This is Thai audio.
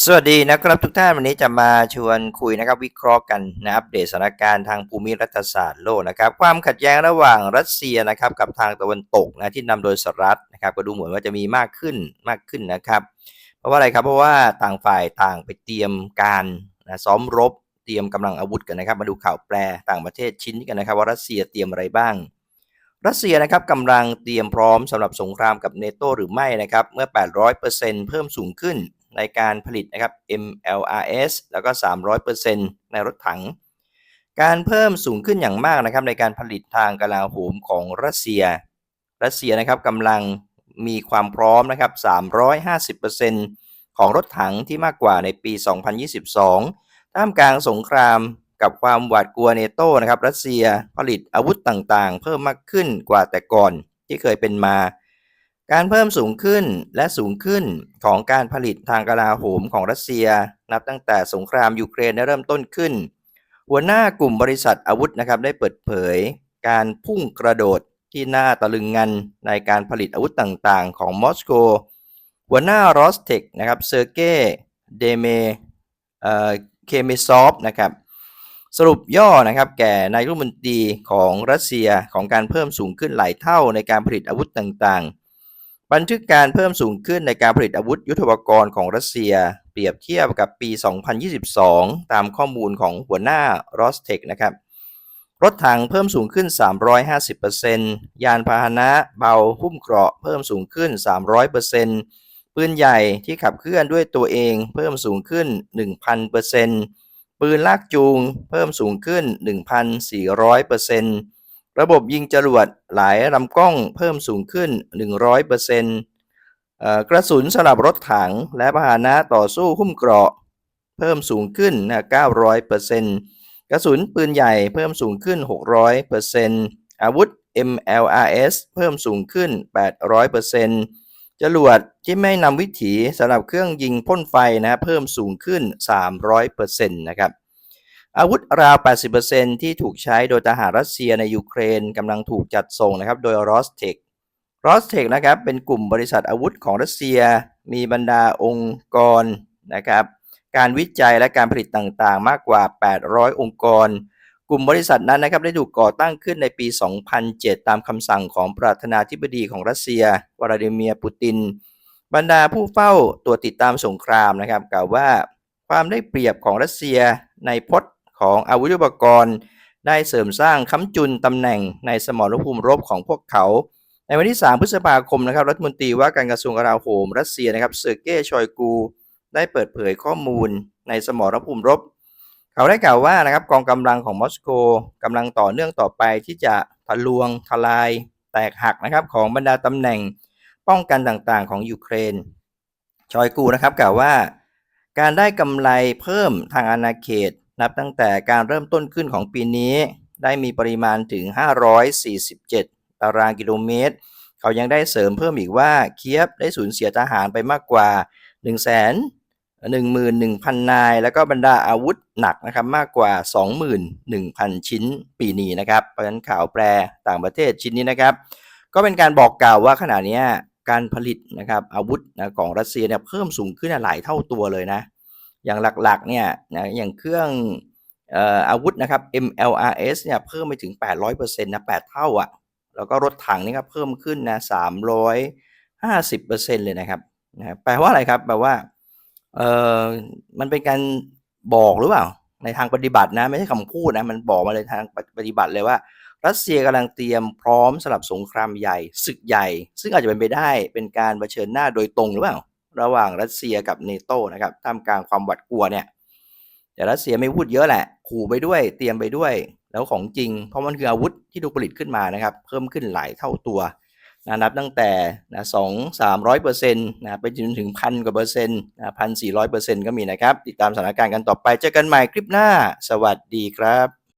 สวัสดีนะครับทุกท่านวันนี้จะมาชวนคุยนะครับวิเคราะห์กันนะอัปเดตสถานการณ์ทางภูมิรัฐศาสตร์โลกนะครับความขัดแย้งระหว่างรัสเซียนะครับกับทางตะวันตกนะที่นำโดยสหรัฐนะครับก็ดูเหมือนว่าจะมีมากขึ้นมากขึ้นนะครับ เพราะว่าอะไรครับเพราะว่าต่างฝ่ายต่างไปเตรียมการนะซ้อมรบ เตรียมกำลังอาวุธกันนะครับ มาดูข่าวแปลต่างประเทศชิ้นกันนะครับ ว่ารัสเซียเตรียมอะไรบ้างรัสเซียนะครับกำลังเตรียมพร้อมสำหรับสงครามกับเนโตหรือไม่นะครับเมื่อ 800%เพิ่มสูงขึ้น ในการผลิตนะครับ MLRS แล้วก็ 300%ในรถถัง การเพิ่มสูงขึ้นอย่างมากนะครับในการผลิตทางกลาโหมของรัสเซีย รัสเซียนะครับกำลังมีความพร้อมนะครับ 350%ของรถถังที่มากกว่าในปี 2022 ท่ามกลางสงครามกับความหวาดกลัวเนโตนะครับ รัสเซียผลิตอาวุธต่างๆ เพิ่มมากขึ้นกว่าแต่ก่อนที่เคยเป็นมา การเพิ่มสูงขึ้นและสูงขึ้นของการผลิตทางกลาโหมของรัสเซีย นับตั้งแต่สงครามยูเครนได้เริ่มต้นขึ้น หัวหน้ากลุ่มบริษัทอาวุธนะครับได้เปิดเผย การพุ่งกระโดดที่น่าตะลึงงันในการผลิตอาวุธต่างๆ ของมอสโก หัวหน้ารอสเทคนะครับเซอร์เกย์เดเมเคเมซอฟนะครับสรุปย่อนะครับแก่นายรัฐมนตรีของรัสเซียของการเพิ่มสูงขึ้นหลายเท่าในการผลิตอาวุธต่างๆ บันทึกการเพิ่มสูงขึ้นในการผลิตอาวุธยุทโธปกรณ์ของรัสเซีย เปรียบเทียบกับปี 2022 ตามข้อมูลของหัวหน้ารอสเทคนะครับรถถังเพิ่มสูงขึ้น 350%ยานพาหนะเบาหุ้มเกราะเพิ่มสูงขึ้น 300%ปืนใหญ่ที่ขับเคลื่อนด้วยตัวเองเพิ่มสูงขึ้น 1,000%ปืนลากจูงเพิ่มสูงขึ้น 1,400% ระบบยิงจรวดหลายลำกล้องเพิ่มสูงขึ้น 100%เอ่อกระสุนสำหรับรถถังและพาหนะต่อสู้หุ้มเกราะ เพิ่มสูงขึ้น 900%กระสุนปืนใหญ่เพิ่มสูงขึ้น 600%อาวุธ MLRS เพิ่มสูงขึ้น 800%จรวดที่ไม่นำวิถีสำหรับเครื่องยิงพ่นไฟนะเพิ่มสูงขึ้น 300%นะครับ อาวุธราว 80%ที่ถูกใช้โดยทหารรัสเซียในยูเครนกำลังถูกจัดส่งนะครับ โดย Rostec Rostec นะครับเป็นกลุ่มบริษัทอาวุธของรัสเซีย มีบรรดาองค์กรนะครับการวิจัยและการผลิตต่างๆ มากกว่า 800 องค์กร กลุ่มบริษัทนั้นนะครับได้ถูกก่อตั้งขึ้นในปี 2007 ตามคำสั่งของประธานาธิบดีของรัสเซียวลาดิเมียร์ปูติน บรรดาผู้เฝ้าตรวติดตามสงครามนะครับกล่าวว่าความได้เปรียบของรัสเซียในพจน์ ของอาวุธยุทโธปกรณ์ ได้เสริมสร้างค้ำจุนตำแหน่งในสมรภูมิรบของพวกเขา ในวันที่ 3 พฤษภาคมนะครับรัฐมนตรีว่าการกระทรวงกลาโหมรัสเซียนะครับเซอร์เกย์ชอยกู ได้เปิดเผยข้อมูลในสมรภูมิรบ เขาได้กล่าวว่านะครับกองกำลังของมอสโกกำลังต่อเนื่องต่อไปที่จะทะลวงทลาย แตกหักนะครับของบรรดาตำแหน่งป้องกันต่างๆ ของยูเครน ชอยกูนะครับกล่าวว่า การได้กำไรเพิ่มทางอาณาเขต นับตั้งแต่การเริ่มต้นขึ้นของปีนี้ ได้มีปริมาณถึง 547 ตารางกิโลเมตร เขายังได้เสริมเพิ่มอีกว่าเคียบได้สูญเสียทหารไปมากกว่า1 1 0 0 0 0 นาย แล้วก็บรรดาอาวุธหนักนะครับมากกว่า 21,000 ชิ้นปีนี้นะครับเพราะฉะนั้นข่าวแปลต่างประเทศชิ้นนี้นะครับ ก็เป็นการบอกกล่าวว่าขณะนี้การผลิตนะครับอาวุธนะของรัสเซียเนี่ยเพิ่มสูงขึ้นหลายเท่าตัวเลยนะ อย่างหลักๆเนี่ยนะอย่างเครื่องอาวุธนะครับ MLRS เนี่ยเพิ่มไปถึง 800%นะ8เท่าอะ่ะแล้วก็รถถังนี่ครับเพิ่มขึ้นนะ350%เลยนะครับนะแปลว่าอะไรครับแปลว่าเออมันเป็นการบอกหรือเปล่า ในทางปฏิบัตินะ ไม่ใช่คำพูดนะ มันบอกมาเลยทางปฏิบัติเลยว่า รัสเซียกำลังเตรียมพร้อมสำหรับสงครามใหญ่ศึกใหญ่ ซึ่งอาจจะเป็นไปได้เป็นการเผชิญหน้าโดยตรงหรือเปล่า ระหว่างรัสเซียกับเนโตนะครับท่ามกลางความหวาดกลัวเนี่ยแต่รัสเซียไม่พูดเยอะแหละ ขู่ไปด้วย เตรียมไปด้วย แล้วของจริง เพราะมันคืออาวุธที่ถูกผลิตขึ้นมานะครับ เพิ่มขึ้นหลายเท่าตัวนะนับตั้งแต่นะสองสามร้อยเปอร์เซ็นต์นะไปจนถึงพันกว่าเปอร์เซ็นต์นะพันสี่ร้อยเปอร์เซ็นต์ก็มีนะครับ ติดตามสถานการณ์กันต่อไป เจอกันใหม่คลิปหน้า สวัสดีครับ